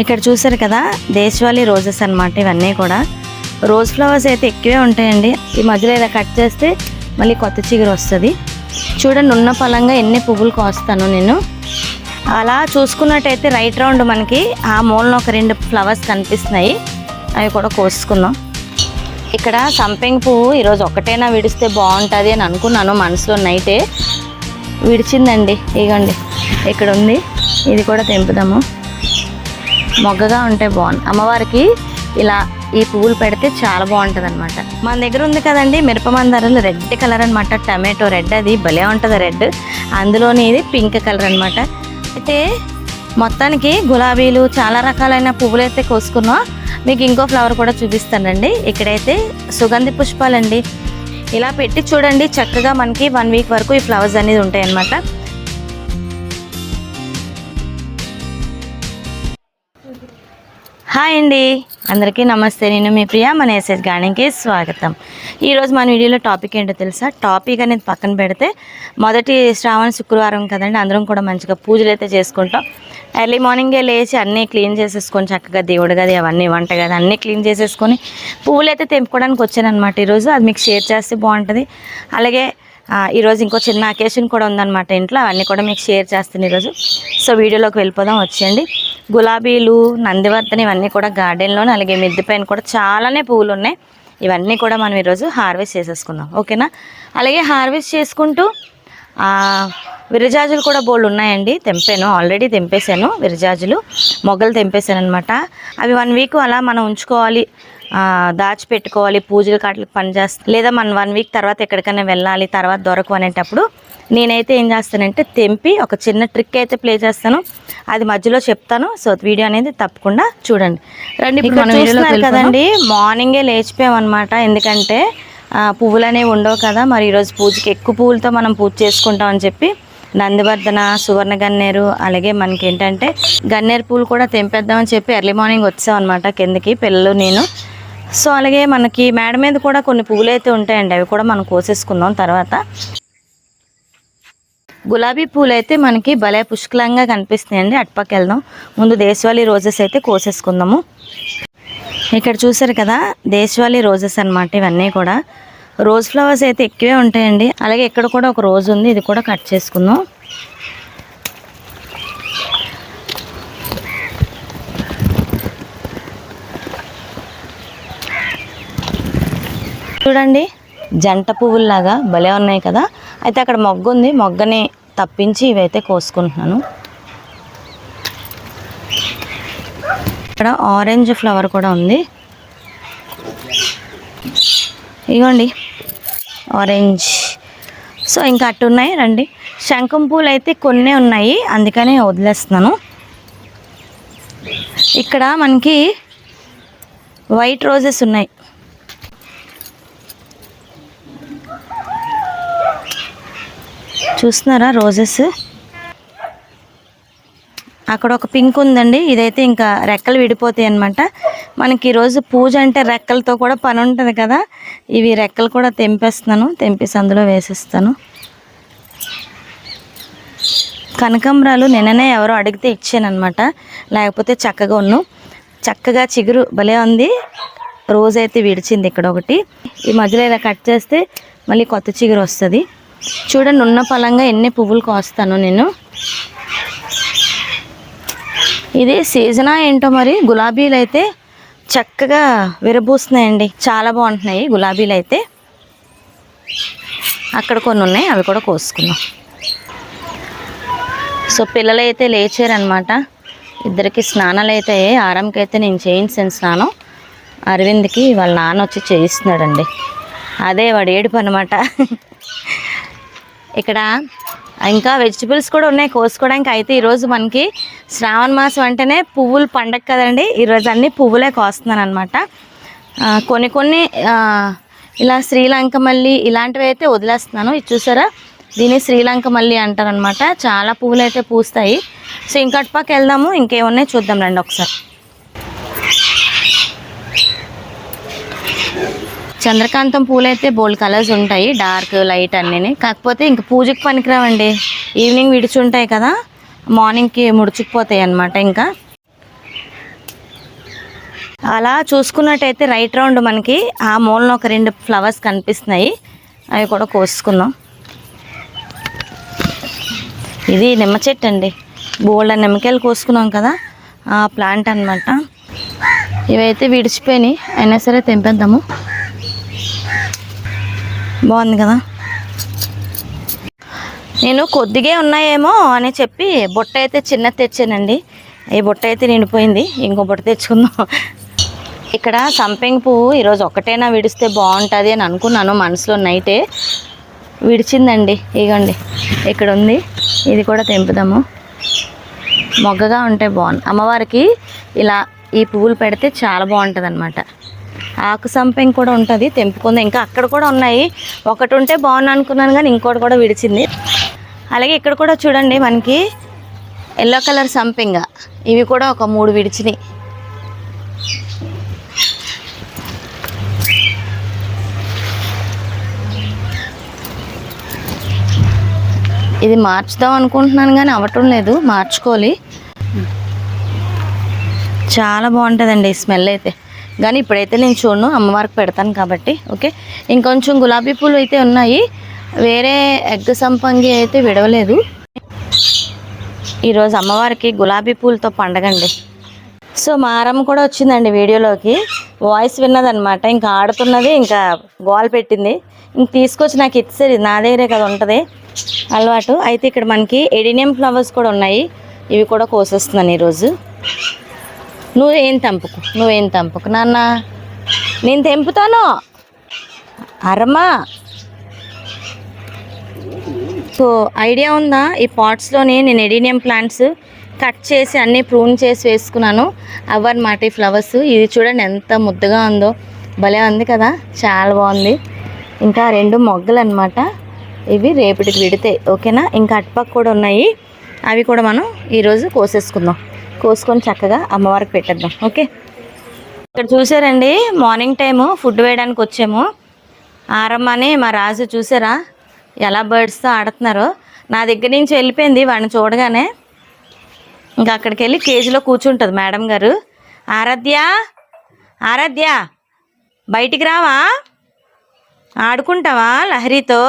ఇక్కడ చూసారు కదా దేశవాళీ రోజెస్ అన్నమాట ఇవన్నీ కూడా. రోజ్ ఫ్లవర్స్ అయితే ఎక్కువే ఉంటాయండి. ఈ మధ్యలో ఇలా కట్ చేస్తే మళ్ళీ కొత్త చిగురు వస్తుంది. చూడండి ఉన్న పలంగా ఎన్ని పువ్వులు కోస్తాను నేను. అలా చూసుకున్నట్టయితే రైట్ రౌండ్ మనకి ఆ మూలన ఒక రెండు ఫ్లవర్స్ కనిపిస్తున్నాయి. అవి కూడా కోసుకుందాం. ఇక్కడ సంపెంగ పువ్వు ఈరోజు ఒకటైనా విడిస్తే బాగుంటుంది అని అనుకున్నాను మనసులో నైటే. విడిచిందండి ఇగోండి ఇక్కడ ఉంది ఇది కూడా తెంపుదాము. మొగ్గగా ఉంటే బాగుంది. అమ్మవారికి ఇలా ఈ పువ్వులు పెడితే చాలా బాగుంటుంది అనమాట మన దగ్గర ఉంది కదండి మిరప మందారాలు రెడ్ కలర్ అనమాట టమాటో రెడ్ అది భలే ఉంటుంది రెడ్. అందులోని ఇది పింక్ కలర్ అనమాట అయితే మొత్తానికి గులాబీలు చాలా రకాలైన పువ్వులు అయితే కోసుకున్నాం. మీకు ఇంకో ఫ్లవర్ కూడా చూపిస్తానండి. ఇక్కడైతే సుగంధి పుష్పాలండి. ఇలా పెట్టి చూడండి చక్కగా మనకి వన్ వీక్ వరకు ఈ ఫ్లవర్స్ అనేది ఉంటాయి అన్నమాట హాయ్ అండి. అందరికీ నమస్తే. నేను మీ ప్రియా మన ఎస్ఎస్ గార్డెన్కి స్వాగతం. ఈరోజు మన వీడియోలో టాపిక్ ఏంటో తెలుసా? టాపిక్ అనేది పక్కన పెడితే మొదటి శ్రావణ శుక్రవారం కదండి అందరం కూడా మంచిగా పూజలు అయితే చేసుకుంటాం. ఎర్లీ మార్నింగే లేచి అన్నీ క్లీన్ చేసేసుకొని చక్కగా దేవుడు గది అవన్నీ వంట గది అన్నీ క్లీన్ చేసేసుకొని పువ్వులు అయితే తెంపుకోవడానికి వచ్చాను అనమాట ఈరోజు. అది మీకు షేర్ చేస్తే బాగుంటుంది. అలాగే ఈరోజు ఇంకో చిన్న అకేషన్ కూడా ఉందన్నమాట ఇంట్లో అవన్నీ కూడా మీకు షేర్ చేస్తాను ఈరోజు సో వీడియోలోకి వెళ్ళిపోదాం వచ్చేయండి. గులాబీలు నందివర్ధన ఇవన్నీ కూడా గార్డెన్లోనే అలాగే మిద్దె పైన కూడా చాలానే పువ్వులు ఉన్నాయి. ఇవన్నీ కూడా మనం ఈరోజు హార్వెస్ట్ చేసేసుకుందాం ఓకేనా? అలాగే హార్వెస్ట్ చేసుకుంటూ విరజాజులు కూడా బోల్డ్ ఉన్నాయండి. తెంపాను ఆల్రెడీ తెంపేశాను విరజాజులు. మొగ్గలు తెంపేశాను అనమాట అవి వన్ వీక్ అలా మనం ఉంచుకోవాలి. దాచిపెట్టుకోవాలి పూజలు కాట్లకు పనిచేస్తా లేదా మనం వన్ వీక్ తర్వాత ఎక్కడికైనా వెళ్ళాలి తర్వాత దొరకు అనేటప్పుడు నేనైతే ఏం చేస్తానంటే తెంపి ఒక చిన్న ట్రిక్ అయితే ప్లే చేస్తాను. అది మధ్యలో చెప్తాను. సో వీడియో అనేది తప్పకుండా చూడండి. రండి ఇప్పుడు మనం చూస్తున్నారు కదండి మార్నింగే లేచిపోయాం అనమాట ఎందుకంటే పువ్వులు అనేవి ఉండవు కదా. మరి ఈరోజు పూజకి ఎక్కువ పువ్వులతో మనం పూజ చేసుకుంటాం అని చెప్పి నందివర్ధన సువర్ణ గన్నేరు అలాగే మనకి ఏంటంటే గన్నేరు పూలు కూడా తెంపేద్దామని చెప్పి ఎర్లీ మార్నింగ్ వచ్చాం అనమాట కిందకి పిల్లలు నేను. సో అలాగే మనకి మేడ మీద కూడా కొన్ని పువ్వులు అయితే ఉంటాయండి అవి కూడా మనం కోసేసుకుందాం తర్వాత. గులాబీ పూలు అయితే మనకి భలే పుష్కలంగా కనిపిస్తున్నాయండి అటుపక్క వెళ్దాం. ముందు దేశవాళీ రోజెస్ అయితే కోసేసుకుందాము. ఇక్కడ చూసారు కదా దేశవాళీ రోజెస్ అనమాట ఇవన్నీ కూడా. రోజ్ ఫ్లవర్స్ అయితే ఎక్కువే ఉంటాయండి అలాగే ఇక్కడ కూడా ఒక రోజ్ ఉంది ఇది కూడా కట్ చేసుకుందాం. చూడండి జంట పువ్వుల్లాగా భలే ఉన్నాయి కదా. అయితే అక్కడ మొగ్గ ఉంది మొగ్గని తప్పించి ఇవైతే కోసుకుంటున్నాను. ఇక్కడ ఆరెంజ్ ఫ్లవర్ కూడా ఉంది. ఇగోండి ఆరెంజ్. సో ఇంకా అటు ఉన్నాయి రండి. శంఖం పూలు అయితే కొన్ని ఉన్నాయి అందుకనే వదిలేస్తున్నాను. ఇక్కడ మనకి వైట్ రోజెస్ ఉన్నాయి. చూస్తున్నారా రోజెస్? అక్కడ ఒక పింక్ ఉందండి. ఇదైతే ఇంకా రెక్కలు విడిపోతాయి అనమాట మనకి ఈరోజు పూజ అంటే రెక్కలతో కూడా పని ఉంటుంది కదా. ఇవి రెక్కలు కూడా తెంపేస్తున్నాను. తెంపేసి అందులో వేసేస్తాను. కనకాంబరాలు నిన్ననే ఎవరో అడిగితే ఇచ్చాను అనమాట లేకపోతే చక్కగా ఉన్ను. చక్కగా చిగురు భలే ఉంది. రోజు అయితే విడిచింది ఇక్కడ ఒకటి. ఈ మధ్యలో ఇలా కట్ చేస్తే మళ్ళీ కొత్త చిగురు వస్తుంది. చూడండి ఉన్న పలంగా ఎన్ని పువ్వులు కోస్తాను నేను. ఇది సీజనా ఏంటో మరి? గులాబీలు అయితే చక్కగా విరబూస్తున్నాయండి. చాలా బాగుంటున్నాయి గులాబీలు అయితే. అక్కడ కొన్ని ఉన్నాయి అవి కూడా కోసుకున్నాం సో పిల్లలు అయితే లేచారనమాట ఇద్దరికి స్నానాలు అయితే ఆరంకి అయితే నేను చేయించాను స్నానం. అరవింద్కి వాళ్ళ నాన్న వచ్చి చేయిస్తున్నాడండి. అదే వాడు ఏడుపు అనమాట ఇక్కడ ఇంకా వెజిటబుల్స్ కూడా ఉన్నాయి. కోసుకోవడానికి అయితే ఈరోజు మనకి శ్రావణ మాసం అంటేనే పువ్వులు పండగ కదండి. ఈరోజు అన్ని పువ్వులే కోస్తున్నాను అనమాట కొన్ని కొన్ని ఇలా శ్రీలంక మల్లి ఇలాంటివి అయితే వదిలేస్తున్నాను. ఇది చూసారా? దీన్ని శ్రీలంక మల్లి అంటారనమాట చాలా పువ్వులు అయితే పూస్తాయి. సో ఇంకటి పక్క వెళ్దాము. ఇంకేమున్నాయి చూద్దాం రండి ఒకసారి. చంద్రకాంతం పూలు అయితే బోల్డ్ కలర్స్ ఉంటాయి డార్క్ లైట్ అన్నీ కాకపోతే ఇంక పూజకి పనికిరావండి. ఈవినింగ్ విడిచి ఉంటాయి కదా మార్నింగ్కి ముడుచుకుపోతాయి అన్నమాట ఇంకా. అలా చూసుకున్నట్టయితే రైట్ రౌండ్ మనకి ఆ మూలన ఒక రెండు ఫ్లవర్స్ కనిపిస్తున్నాయి. అవి కూడా కోసుకుందాం. ఇది నిమ్మ చెట్టు అండి. బోల్డ్ నిమ్మకాయలు కోసుకున్నాం కదా ఆ ప్లాంట్ అన్నమాట. ఇవైతే విడిచిపోయినాయి. అయినా సరే తెంపేద్దాము. బాగుంది కదా? నేను కొద్దిగా ఉన్నాయేమో అని చెప్పి బుట్ట అయితే చిన్నది తెచ్చానండి. ఈ బుట్ట అయితే నిండిపోయింది. ఇంకో బుట్ట తెచ్చుకుందాం. ఇక్కడ సంపెంగ పువ్వు ఈరోజు ఒకటైనా విడిస్తే బాగుంటుంది అని అనుకున్నాను మనసులో నైటే. విడిచిందండి. ఇగోండి ఇక్కడ ఉంది ఇది కూడా తెంపుదాము. మొగ్గగా ఉంటే బాగుంది. అమ్మవారికి ఇలా ఈ పువ్వులు పెడితే చాలా బాగుంటుంది అనమాట ఆకు సంపెంగ కూడా ఉంటుంది తెంపుకుంది. ఇంకా అక్కడ కూడా ఉన్నాయి. ఒకటి ఉంటే బాగున్నా అనుకున్నాను కానీ ఇంకోటి కూడా విడిచింది. అలాగే ఇక్కడ కూడా చూడండి మనకి ఎల్లో కలర్ సంపెంగ. ఇవి కూడా ఒక మూడు విడిచినాయి. ఇది మార్చుదాం అనుకుంటున్నాను కానీ అవ్వటం లేదు. మార్చుకోవాలి. చాలా బాగుంటుందండి ఈ స్మెల్ అయితే. కానీ ఇప్పుడైతే నేను చూడను అమ్మవారికి పెడతాను కాబట్టి ఓకే ఇంకొంచెం గులాబీ పూలు అయితే ఉన్నాయి. వేరే ఎగ్ సంపంగి అయితే విడవలేదు. ఈరోజు అమ్మవారికి గులాబీ పూలతో పండగండి సో మారమ్మ కూడా వచ్చిందండి వీడియోలోకి. వాయిస్ విన్నదనమాట ఇంకా ఆడుతున్నది ఇంకా గోల్ పెట్టింది. ఇంక తీసుకొచ్చి నాకు ఇచ్చేది నా దగ్గరే కదా ఉంటుంది. అలవాటు. అయితే ఇక్కడ మనకి ఎడినియం ఫ్లవర్స్ కూడా ఉన్నాయి. ఇవి కూడా కోసేస్తున్నాను ఈరోజు. నువ్వేం తెంపకు? నువ్వేం తెంపుకు నాన్న? నేను తెంపుతాను. అరమా సో ఐడియా ఉందా? ఈ పాట్స్లోనే నేను ఎడీనియం ప్లాంట్స్ కట్ చేసి అన్నీ ప్రూన్ చేసి వేసుకున్నాను. అవన్నమాట ఈ ఫ్లవర్స్. ఇది చూడండి ఎంత ముద్దగా ఉందో. భలే ఉంది కదా? చాలా బాగుంది. ఇంకా రెండు మొగ్గలు అనమాట ఇవి రేపటికి విడితే ఓకేనా? ఇంకా అటుపక్క కూడా ఉన్నాయి. అవి కూడా మనం ఈరోజు కోసేసుకుందాం. కోసుకొని చక్కగా అమ్మవారికి పెట్టేద్దాం. ఓకే? ఇక్కడ చూసారండి మార్నింగ్ టైము ఫుడ్ వేయడానికి వచ్చాము. ఆరమ్మని మా రాజు చూసారా ఎలా బర్డ్స్తో ఆడుతున్నారో. నా దగ్గర నుంచి వెళ్ళిపోయింది వాడిని చూడగానే. ఇంకా అక్కడికి వెళ్ళి కేజీలో కూర్చుంటుంది మేడం గారు. ఆరాధ్య ఆరాధ్య బయటికి రావా? ఆడుకుంటావా లహరితో?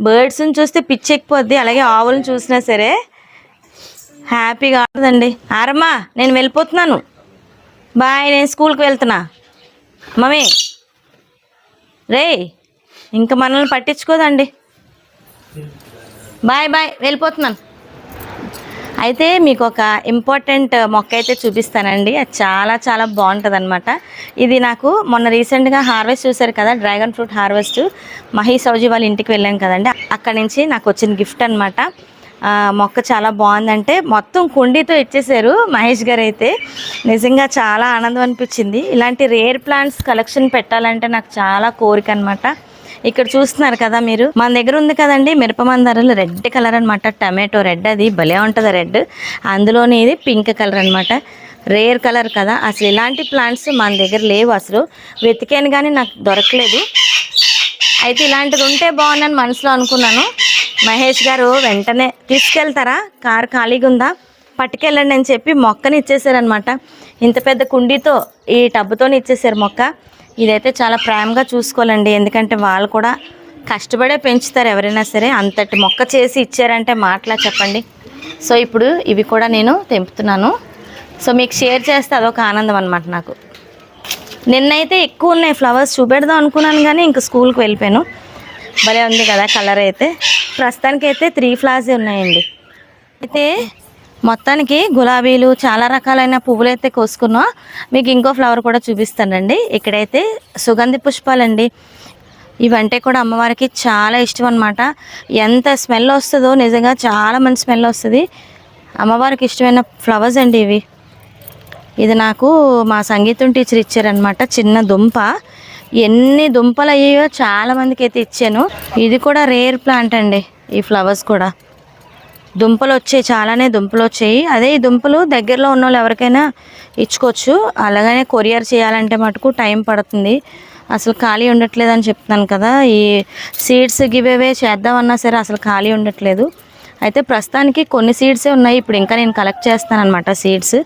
బర్డ్స్ని చూస్తే పిచ్చెక్కిపోద్ది అలాగే ఆవులను చూసినా సరే. హ్యాపీగా ఆడదండి ఆరమ్మా నేను వెళ్ళిపోతున్నాను. బాయ్ నేను స్కూల్కి వెళ్తున్నా. మమ్మీ. రే ఇంకా మనల్ని పట్టించుకోదండి. బాయ్ బాయ్ వెళ్ళిపోతున్నాను. అయితే మీకు ఒక ఇంపార్టెంట్ మొక్క అయితే చూపిస్తానండి. అది చాలా చాలా బాగుంటుంది అనమాట ఇది నాకు మొన్న రీసెంట్గా హార్వెస్ట్ చూశారు కదా డ్రాగన్ ఫ్రూట్ హార్వెస్ట్. మహీ సౌజీ వాళ్ళ ఇంటికి వెళ్ళాం కదండి. అక్కడి నుంచి నాకు వచ్చిన గిఫ్ట్ అనమాట మొక్క చాలా బాగుందంటే మొత్తం కుండీతో ఇచ్చేసారు మహేష్ గారు అయితే నిజంగా చాలా ఆనందం అనిపించింది. ఇలాంటి రేర్ ప్లాంట్స్ కలెక్షన్ పెట్టాలంటే నాకు చాలా కోరిక అనమాట ఇక్కడ చూస్తున్నారు కదా మీరు. మన దగ్గర ఉంది కదండి మిరప మందారాలు. రెడ్ కలర్ అనమాట టమాటో రెడ్ అది. భలే ఉంటుంది రెడ్ అందులోని ఇది పింక్ కలర్ అనమాట రేర్ కలర్ కదా. అసలు ఇలాంటి ప్లాంట్స్ మన దగ్గర లేవు అసలు. వెతికాను కానీ నాకు దొరకలేదు. అయితే ఇలాంటిది ఉంటే బాగుందని మనసులో అనుకున్నాను. మహేష్ గారు వెంటనే తీసుకెళ్తారా? కారు ఖాళీగా ఉందా? పట్టుకెళ్ళండి అని చెప్పి మొక్కని ఇచ్చేసారనమాట ఇంత పెద్ద కుండీతో ఈ టబ్బుతోని ఇచ్చేసారు మొక్క. ఇదైతే చాలా ప్రేమగా చూసుకోవాలండి. ఎందుకంటే వాళ్ళు కూడా కష్టపడే పెంచుతారు ఎవరైనా సరే. అంతటి మొక్క చేసి ఇచ్చారంటే మాటలా చెప్పండి. సో ఇప్పుడు ఇవి కూడా నేను తెంపుతున్నాను. సో మీకు షేర్ చేస్తే అదొక ఆనందం అనమాట నాకు. నిన్నైతే ఎక్కువ ఉన్నాయి. ఫ్లవర్స్ చూపెడదాం అనుకున్నాను కానీ ఇంక స్కూల్కి వెళ్ళిపోయాను. భలే ఉంది కదా కలర్ అయితే. ప్రస్తుతానికి అయితే త్రీ ఫ్లవర్స్ ఉన్నాయండి. అయితే మొత్తానికి గులాబీలు చాలా రకాలైన పువ్వులు అయితే కోసుకున్నాం. మీకు ఇంకో ఫ్లవర్ కూడా చూపిస్తానండి. ఇక్కడైతే సుగంధి పుష్పాలండి. ఇవంటే కూడా అమ్మవారికి చాలా ఇష్టం అనమాట ఎంత స్మెల్ వస్తుందో నిజంగా చాలా మంచి స్మెల్ వస్తుంది. అమ్మవారికి ఇష్టమైన ఫ్లవర్స్ అండి ఇవి. ఇది నాకు మా సంగీతం టీచర్ ఇచ్చారనమాట చిన్న దుంప. ఎన్ని దుంపలు అయ్యాయో చాలా మందికి అయితే ఇచ్చాను. ఇది కూడా రేర్ ప్లాంట్ అండి ఈ ఫ్లవర్స్ కూడా. దుంపలు వచ్చాయి చాలానే దుంపలు వచ్చాయి. అదే ఈ దుంపలు దగ్గరలో ఉన్న వాళ్ళు ఎవరికైనా ఇచ్చుకోవచ్చు. అలాగనే కొరియర్ చేయాలంటే మటుకు టైం పడుతుంది. అసలు ఖాళీ ఉండట్లేదు అని చెప్తున్నాను కదా. ఈ సీడ్స్ గివేవే చేద్దామన్నా సరే అసలు ఖాళీ ఉండట్లేదు. అయితే ప్రస్తుతానికి కొన్ని సీడ్సే ఉన్నాయి. ఇప్పుడు ఇంకా నేను కలెక్ట్ చేస్తాను అనమాట సీడ్స్.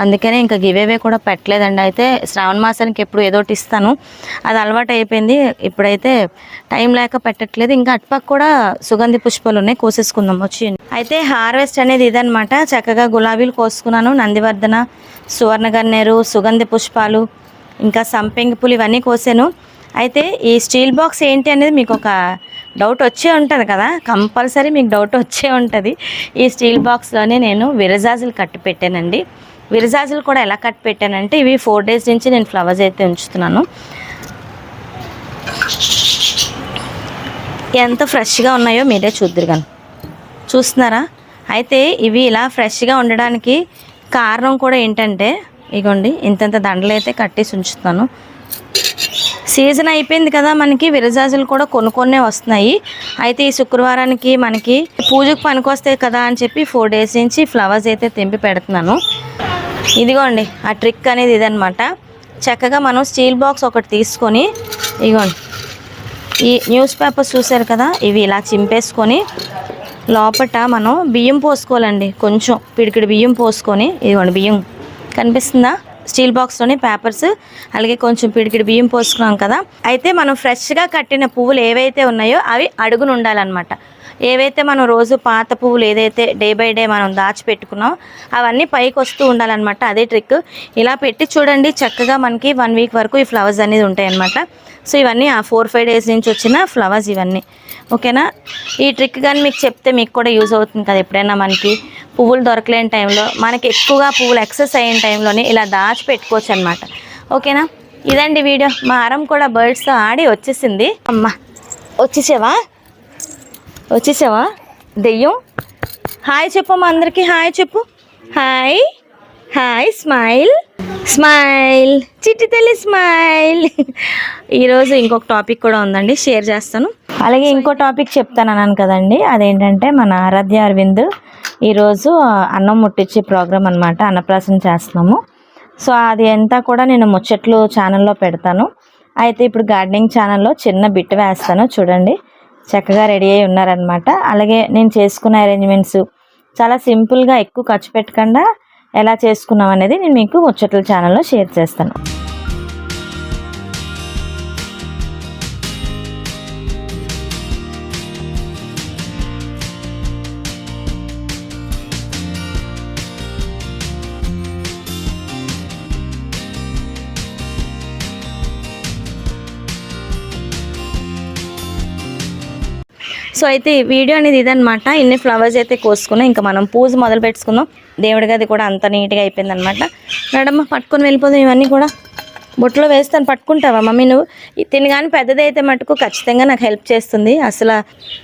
అందుకనే ఇంకా గివేవే కూడా పెట్టలేదండి. అయితే శ్రావణ మాసానికి ఎప్పుడు ఏదో ఒకటి ఇస్తాను. అది అలవాటు అయిపోయింది. ఇప్పుడైతే టైం లేక పెట్టట్లేదు. ఇంకా అటుపక్క కూడా సుగంధి పుష్పాలు ఉన్నాయి. కోసేసుకుందాం. వచ్చి అయితే హార్వెస్ట్ అనేది ఇదనమాట చక్కగా గులాబీలు కోసుకున్నాను. నందివర్ధన సువర్ణగన్నేరు సుగంధి పుష్పాలు ఇంకా సంపెంగి పూలు ఇవన్నీ కోసాను. అయితే ఈ స్టీల్ బాక్స్ ఏంటి అనేది మీకు ఒక డౌట్ వచ్చే ఉంటుంది కదా? కంపల్సరీ మీకు డౌట్ వచ్చే ఉంటుంది. ఈ స్టీల్ బాక్స్లోనే నేను విరజాజులు కట్టి పెట్టానండి. విరజాజులు కూడా ఎలా కట్ పెట్టానంటే ఇవి ఫోర్ డేస్ నుంచి నేను ఫ్లవర్స్ అయితే ఉంచుతున్నాను. ఎంత ఫ్రెష్గా ఉన్నాయో మీరే చూద్దరు కానీ చూస్తున్నారా? అయితే ఇవి ఇలా ఫ్రెష్గా ఉండడానికి కారణం కూడా ఏంటంటే ఇగోండి ఇంతంత దండలు అయితే కట్టేసి ఉంచుతాను సీజన్ అయిపోయింది కదా మనకి విరజాజులు కూడా కొనుక్కొనే వస్తున్నాయి. అయితే ఈ శుక్రవారానికి మనకి పూజకు పనికొస్తాయి కదా అని చెప్పి ఫోర్ డేస్ నుంచి ఫ్లవర్స్ అయితే తెంపి పెడుతున్నాను. ఇదిగోండి ఆ ట్రిక్ అనేది ఇదనమాట చక్కగా మనం స్టీల్ బాక్స్ ఒకటి తీసుకొని ఇదిగోండి ఈ న్యూస్ పేపర్స్ చూసారు కదా ఇవి ఇలా చింపేసుకొని లోపట మనం బియ్యం పోసుకోవాలండి. కొంచెం పిడికిడి బియ్యం పోసుకొని ఇదిగోండి బియ్యం. కనిపిస్తుందా? స్టీల్ బాక్స్లోని పేపర్స్ అలాగే కొంచెం పిడికిడి బియ్యం పోసుకున్నాం కదా. అయితే మనం ఫ్రెష్గా కట్టిన పువ్వులు ఏవైతే ఉన్నాయో అవి అడుగును ఉండాలన్నమాట. ఏవైతే మనం రోజు పాత పువ్వులు ఏదైతే డే బై డే మనం దాచిపెట్టుకున్నాం అవన్నీ పైకి వస్తూ ఉండాలన్నమాట. అదే ట్రిక్. ఇలా పెట్టి చూడండి చక్కగా మనకి వన్ వీక్ వరకు ఈ ఫ్లవర్స్ అనేది ఉంటాయన్నమాట. సో ఇవన్నీ ఆ ఫోర్ ఫైవ్ డేస్ నుంచి వచ్చిన ఫ్లవర్స్ ఇవన్నీ. ఓకేనా? ఈ ట్రిక్ కానీ మీకు చెప్తే మీకు కూడా యూజ్ అవుతుంది కదా ఎప్పుడైనా మనకి. పువ్వులు దొరకలేని టైంలో మనకి ఎక్కువగా పువ్వులు ఎక్సెస్ అయిన టైంలోనే ఇలా దాచి పెట్టుకోవచ్చు అనమాట ఓకేనా? ఇదండి వీడియో. మా అరం కూడా బర్డ్స్తో ఆడి వచ్చేసింది. అమ్మ వచ్చేసావా? వచ్చేసావా? దెయ్యం? హాయ్ చెప్పమ్మా అందరికీ. హాయ్ చెప్పు. హాయ్ హాయ్ స్మైల్ స్మైల్ చిట్టి తల్లి స్మైల్ ఈరోజు ఇంకొక టాపిక్ కూడా ఉందండి. షేర్ చేస్తాను. అలాగే ఇంకో టాపిక్ చెప్తాను అన్నాను కదండి. అదేంటంటే మన ఆరాధ్య అరవింద్ ఈరోజు అన్నం ముట్టించే ప్రోగ్రామ్ అనమాట అన్నప్రాసన చేస్తున్నాము. సో అది అంతా కూడా నేను ముచ్చట్లు ఛానల్లో పెడతాను. అయితే ఇప్పుడు గార్డెనింగ్ ఛానల్లో చిన్న బిట్ వేస్తాను చూడండి. చక్కగా రెడీ అయి ఉన్నారనమాట అలాగే నేను చేసుకున్న అరేంజ్మెంట్స్ చాలా సింపుల్గా ఎక్కువ ఖర్చు పెట్టకుండా ఎలా చేసుకున్నాం అనేది నేను మీకు ముచ్చట్ల ఛానల్లో షేర్ చేస్తాను. సో అయితే ఈ వీడియో అనేది ఇదనమాట ఇన్ని ఫ్లవర్స్ అయితే కోసుకున్నాం. ఇంకా మనం పూజ మొదలు పెట్టుకుందాం. దేవుడి గది కూడా అంత నీట్గా అయిపోయింది అనమాట మేడమ్మ పట్టుకొని వెళ్ళిపోదాం ఇవన్నీ కూడా. బొట్లో వేస్తాను. పట్టుకుంటావా మమ్మీ నువ్వు? తిని కానీ పెద్దది అయితే మటుకు ఖచ్చితంగా నాకు హెల్ప్ చేస్తుంది. అసలు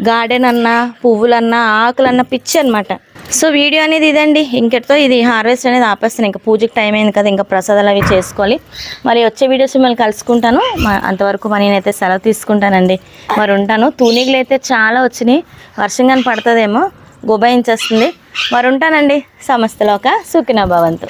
గార్డెన్ అన్నా పువ్వులన్నా ఆకులన్నా పిచ్చి అనమాట సో వీడియో అనేది ఇదండి. ఇంకెటితో ఇది హార్వెస్ట్ అనేది ఆపేస్తాను. ఇంకా పూజకి టైం అయింది కదా ఇంకా ప్రసాదాలు అవి చేసుకోవాలి. మరి వచ్చే వీడియోస్ మిమ్మల్ని కలుసుకుంటాను. మ- అంతవరకు మరి నేనైతే సెలవు తీసుకుంటానండి. మరి ఉంటాను. తూనీగులు అయితే చాలా వచ్చినాయి. వర్షం కానీ పడుతుందేమో గుబాయించేస్తుంది మరి ఉంటానండి. సమస్తలోక సుఖినా భవంతు.